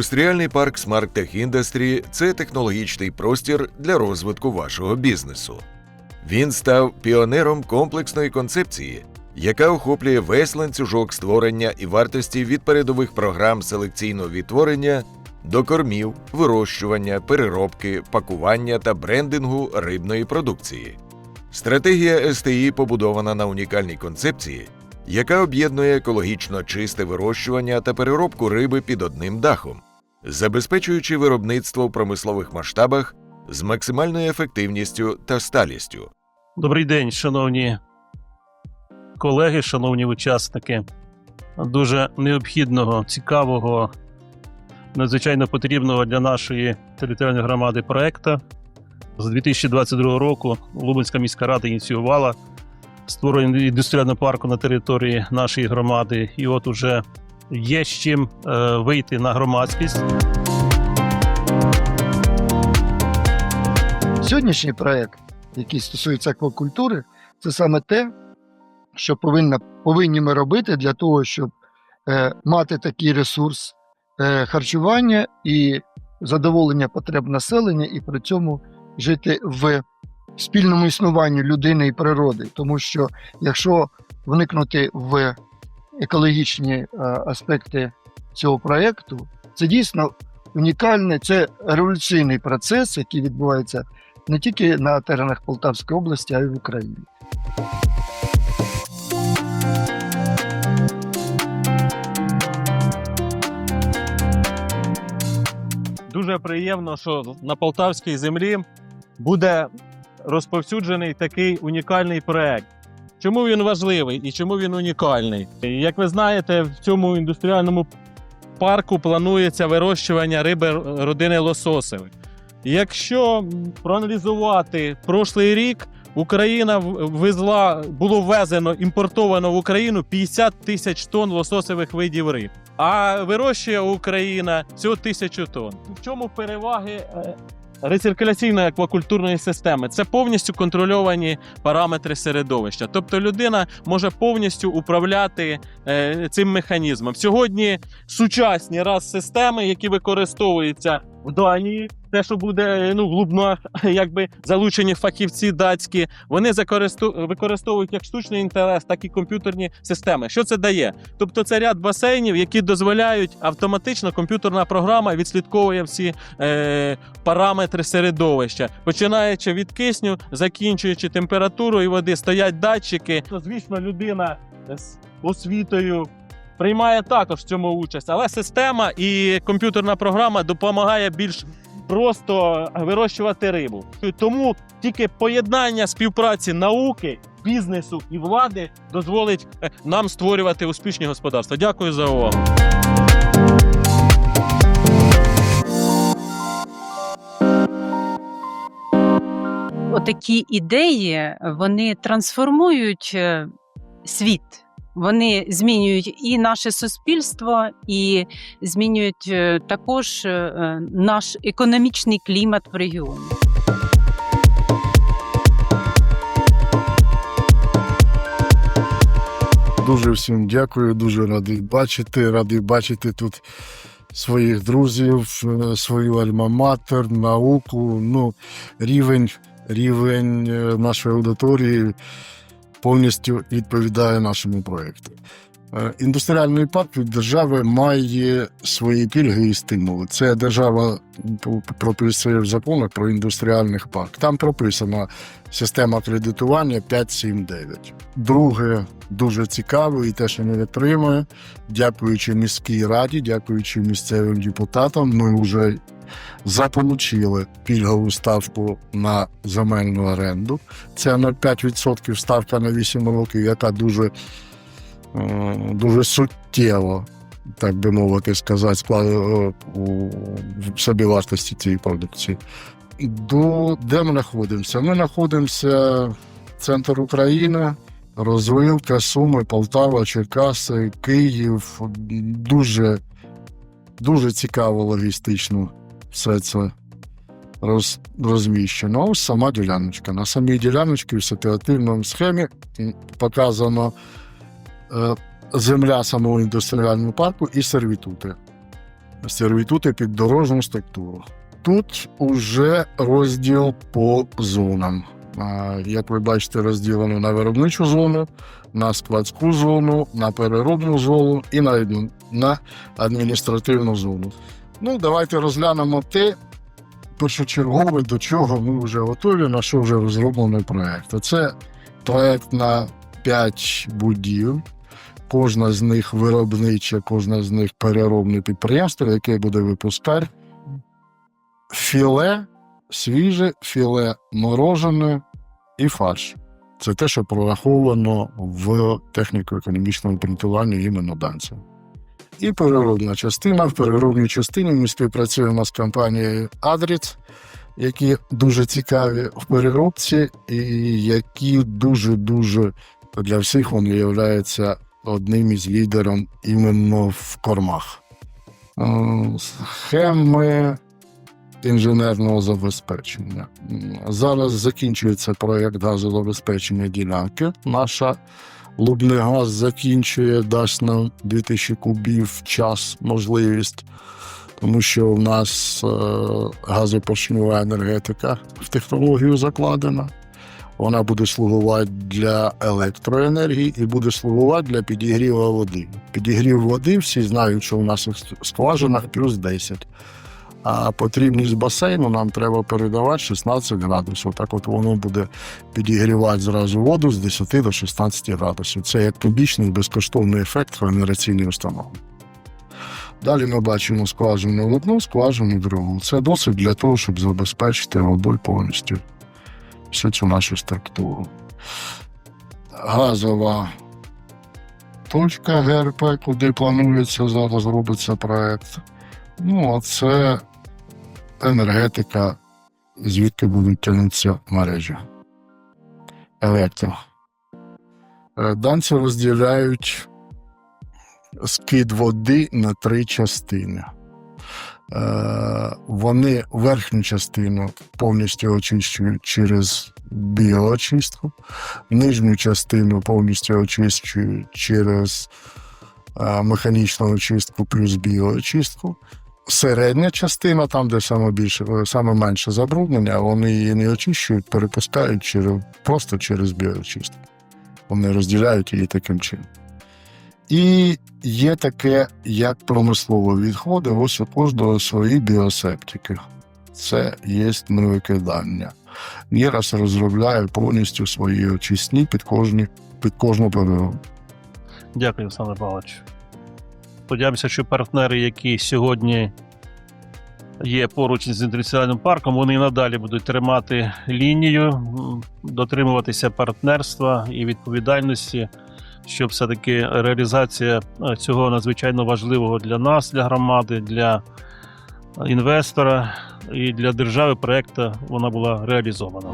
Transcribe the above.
Індустріальний парк Smart Tech Industry – це технологічний простір для розвитку вашого бізнесу. Він став піонером комплексної концепції, яка охоплює весь ланцюжок створення і вартості від передових програм селекційного відтворення до кормів, вирощування, переробки, пакування та брендингу рибної продукції. Стратегія СТІ побудована на унікальній концепції, яка об'єднує екологічно чисте вирощування та переробку риби під одним дахом, забезпечуючи виробництво в промислових масштабах з максимальною ефективністю та сталістю. Добрий день, шановні колеги, шановні учасники дуже необхідного, цікавого, надзвичайно потрібного для нашої територіальної громади проекту. З 2022 року Лубенська міська рада ініціювала створення індустріального парку на території нашої громади. І от уже є з чим е, вийти на громадськість. Сьогоднішній проект, який стосується аквакультури, це саме те, що повинна, повинні ми робити для того, щоб е, мати такий ресурс е, харчування і задоволення потреб населення, і при цьому жити в спільному існуванні людини і природи. Тому що якщо вникнути в екологічні е, аспекти цього проекту, це дійсно унікальний, це революційний процес, який відбувається не тільки на теренах Полтавської області, а й в Україні. Дуже приємно, що на полтавській землі буде розповсюджений такий унікальний проект. Чому він важливий і чому він унікальний? Як ви знаєте, в цьому індустріальному парку планується вирощування риби родини лососевих. Якщо проаналізувати прошлий рік, Україна везла, було ввезено, імпортовано в Україну 50 тисяч тонн лососевих видів риб. А вирощує Україна всього тисячу тонн. В чому переваги е, рециркуляційної аквакультурної системи? Це повністю контрольовані параметри середовища. Тобто людина може повністю управляти е, цим механізмом. Сьогодні сучасні раз системи, які використовуються в Данії. Те, що буде ну, в Лубнах, якби залучені фахівці датські, вони закористу- використовують як штучний інтелект, так і комп'ютерні системи. Що це дає? Тобто це ряд басейнів, які дозволяють автоматично комп'ютерна програма відслідковує всі е, параметри середовища, починаючи від кисню, закінчуючи температурою води, стоять датчики. Звісно, людина з освітою приймає також в цьому участь, але система і комп'ютерна програма допомагає більш просто вирощувати рибу. Тому тільки поєднання співпраці науки, бізнесу і влади дозволить е, нам створювати успішні господарства. Дякую за увагу. отакі ідеї вони трансформують е, світ. Вони змінюють і наше суспільство, і змінюють е, також е, е, наш економічний клімат в регіоні. Дуже всім дякую, дуже радий бачити. Радий бачити тут своїх друзів, свою альма-матер, науку. Ну, рівень, рівень нашої аудиторії повністю відповідає нашому проєкту. Е, Індустріальний парк від держави має свої пільги і стимули. Це держава прописує в законах про індустріальний парк. Там прописана система кредитування 5-7-9. Друге, дуже цікаве, і те, що ми отримуємо, дякуючи міській раді, дякуючи місцевим депутатам, ми вже заполучили пільгову ставку на земельну оренду. Це на 5% ставка на 8 років, яка дуже, е, дуже суттєво, так би мовити, сказати, склад- у собівартості цієї продукції. До де ми знаходимося? Ми знаходимося центр України, розвилка, Суми, Полтава, Черкаси, Київ. Дуже, дуже цікаво логістично все це роз, розміщено. Ось сама діляночка. На самій діляночці в ситуативному схемі показано е, земля самого індустріального парку і сервітути. сервітути під дорожню структуру. Тут уже розділ по зонам. Як ви бачите, розділено на виробничу зону, на складську зону, на переробну зону і на адміністративну зону. Ну, давайте розглянемо те, першочергове, до чого ми вже готові, на що вже розроблений проєкт. Це проєкт на 5 будівель. Кожна з них виробнича, кожна з них переробне підприємство, яке буде випускати філе свіже, філе морожене і фарш. Це те, що прораховано в техніко-економічному принтуванні іменно данця. І переробна частина. В переробній частині ми співпрацюємо з компанією Адріц, які дуже цікаві в переробці, і які дуже-дуже для всіх вони являються одним із лідером іменно в кормах. Е, Схеми інженерного забезпечення. Зараз закінчується проєкт газозабезпечення ділянки. Наша Лубнигаз закінчує, дасть нам 2000 кубів час можливість, тому що в нас е, газопоршнева енергетика в технологію закладена. Вона буде слугувати для електроенергії і буде слугувати для підігріву води. Підігрів води всі знають, що у нас в скважинах плюс 10. А потрібність басейну нам треба передавати 16 градусів. Так от воно буде підігрівати зразу воду з 10 до 16 градусів. Це як побічний безкоштовний ефект в генераційній установі. Далі ми бачимо скважину одну, скважину другу. Це досить для того, щоб забезпечити водою повністю всю цю нашу структуру. Газова точка ГРП, куди планується зараз робиться проект. Ну, а це енергетика, звідки будуть тягнутися мережі. Електро. Е, Данці розділяють скид води на три частини. Е, Вони верхню частину повністю очищують через біоочистку, нижню частину повністю очищують через е, механічну очистку плюс біоочистку. Середня частина, там, де саме більше, е, саме менше забруднення, вони її не очищують, перепускають через, просто через біоочистку. Вони розділяють її таким чином. І є таке, як промислові відходи, ось у кожного свої біосептики. Це є невикидання. Нірас розробляє повністю свої очисні під, кожні, під кожну переробку. Дякую, Олександр Павлович. Сподіваємося, що партнери, які сьогодні є поруч з індустріальним парком, вони надалі будуть тримати лінію, дотримуватися партнерства і відповідальності, щоб все-таки реалізація е, цього надзвичайно важливого для нас, для громади, для інвестора і для держави проекту вона була реалізована.